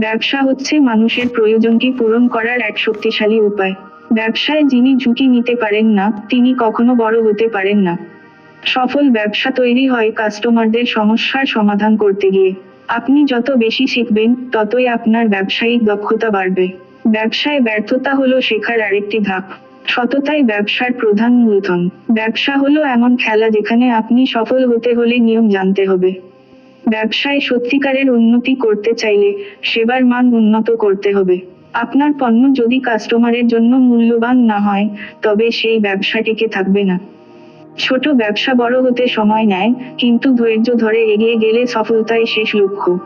ব্যবসা হচ্ছে মানুষের প্রয়োজনকে পূরণ করার এক শক্তিশালী উপায়। ব্যবসায় যিনি ঝুঁকি নিতে পারেন না, তিনি কখনো বড় হতে পারেন না। সফল ব্যবসা তৈরি হয় কাস্টমারদের সমস্যার সমাধান করতে গিয়ে। আপনি যত বেশি শিখবেন, ততই আপনার ব্যবসায়িক দক্ষতা বাড়বে। ব্যবসায় ব্যর্থতা হলো শেখার আরেকটি ধাপ। সততাই ব্যবসার প্রধান মূলধন। ব্যবসা হলো এমন খেলা যেখানে আপনি সফল হতে হলে নিয়ম জানতে হবে। ব্যবসায় সত্যিকারের উন্নতি করতে চাইলে সেবার মান উন্নত করতে হবে। আপনার পণ্য যদি কাস্টমারের জন্য মূল্যবান না হয়, তবে সেই ব্যবসা টিকে থাকবে না। ছোট ব্যবসা বড় হতে সময় নেয়, কিন্তু ধৈর্য ধরে এগিয়ে গেলে সফলতাই শেষ লক্ষ্য।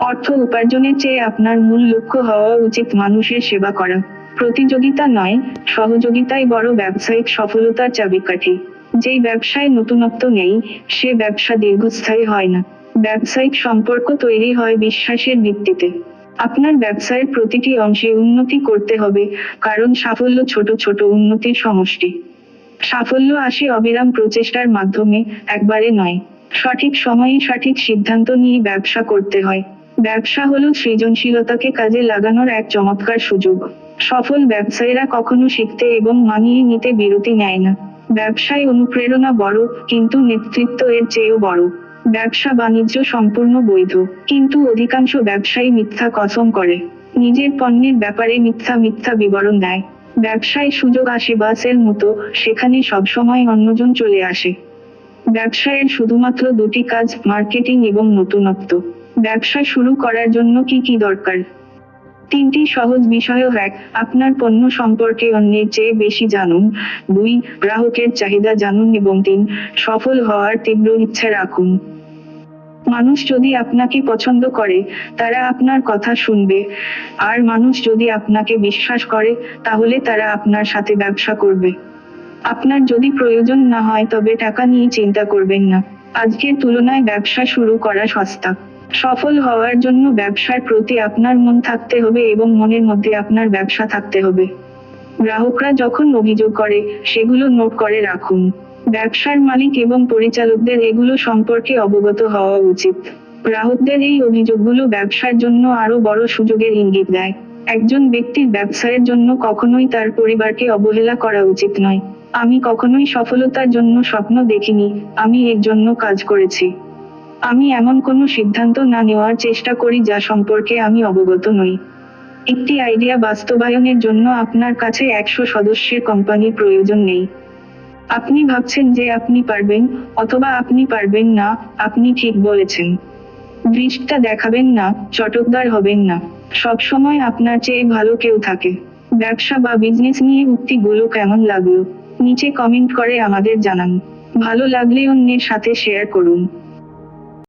অর্থ উপার্জনের চেয়ে আপনার মূল লক্ষ্য হওয়া উচিত মানুষের সেবা করা। প্রতিযোগিতা নয়, সহযোগিতাই বড় ব্যবসায়িক সফলতার চাবিকাঠি। যেই ব্যবসায় নতুনত্ব নেই, সে ব্যবসা দীর্ঘস্থায়ী হয় না। ব্যবসায়িক সম্পর্ক তৈরি হয় বিশ্বাসের ভিত্তিতে। আপনার ব্যবসায়ের প্রতিটি অংশে উন্নতি করতে হবে, কারণ সাফল্য ছোট ছোট উন্নতির সমষ্টি। সাফল্য আসে অবিরাম প্রচেষ্টার মাধ্যমে, একবারে নয়। সঠিক সময়ে সঠিক সিদ্ধান্ত নিয়ে ব্যবসা করতে হয়। ব্যবসা হলো সৃজনশীলতাকে কাজে লাগানোর এক চমৎকার সুযোগ। সফল ব্যবসায়ীরা কখনো শিখতে এবং মানিয়ে নিতে বিরতি নেয় না। ব্যবসায় অনুপ্রেরণা বড়, কিন্তু নেতৃত্ব এর চেয়েও বড়। ব্যবসা বাণিজ্য সম্পূর্ণ বৈধ। কিন্তু অধিকাংশ ব্যবসায়ী মিথ্যা কসম করে। নিজের পণ্যের ব্যাপারে মিথ্যা মিথ্যা বিবরণ দেয়। ব্যবসায় সুযোগ আসে বাসের মতো, সেখানে সবসময় অন্যজন চলে আসে। ব্যবসায়ের শুধুমাত্র দুটি কাজ, মার্কেটিং এবং নতুনত্ব। ব্যবসা শুরু করার জন্য কি কি দরকার? তিনটি সহজ বিষয় এক, আপনার পণ্য সম্পর্কে অন্যের চেয়ে বেশি জানুন। দুই, গ্রাহকের চাহিদা জানুন এবং তিন, সফল হওয়ার তীব্র ইচ্ছা রাখুন। মানুষ যদি আপনাকে পছন্দ করে, তারা আপনার কথা শুনবে। আর মানুষ যদি আপনাকে বিশ্বাস করে, তাহলে তারা আপনার সাথে ব্যবসা করবে। আপনার যদি প্রয়োজন না হয়, তবে টাকা নিয়ে চিন্তা করবেন না। আজকের তুলনায় ব্যবসা শুরু করা সস্তা। সফল হওয়ার জন্য ব্যবসার প্রতি আপনার মন থাকতে হবে এবং মনের মধ্যে আপনার ব্যবসা থাকতে হবে। গ্রাহকরা যখন অভিযোগ করে, সেগুলো নোট করে রাখুন। ব্যবসার মালিক এবং পরিচালকদের এগুলো সম্পর্কে অবগত হওয়া উচিত। গ্রাহকদের এই অভিযোগগুলো ব্যবসার জন্য আরও বড় সুযোগের ইঙ্গিত দেয়। একজন ব্যক্তির ব্যবসায়ের জন্য কখনোই তার পরিবারকে অবহেলা করা উচিত নয়। আমি কখনোই সফলতার জন্য স্বপ্ন দেখিনি, আমি এর জন্য কাজ করেছি। আমি এমন কোনো সিদ্ধান্ত না নেওয়ার চেষ্টা করি যা সম্পর্কে আমি অবগত নই। একটি আইডিয়া বাস্তবায়নের জন্য আপনার কাছে একশো সদস্যের কোম্পানির প্রয়োজন নেই। আপনি ভাবছেন যে আপনি পারবেন, অথবা আপনি পারবেন না, আপনি ঠিক বলেছেন। দৃষ্টা দেখাবেন না, চটকদার হবেন না। সবসময় আপনার চেয়ে ভালো কেউ থাকে। ব্যবসা বা বিজনেস নিয়ে উক্তিগুলো কেমন লাগল? নিচে কমেন্ট করে আমাদের জানান। ভালো লাগলে অন্যের সাথে শেয়ার করুন।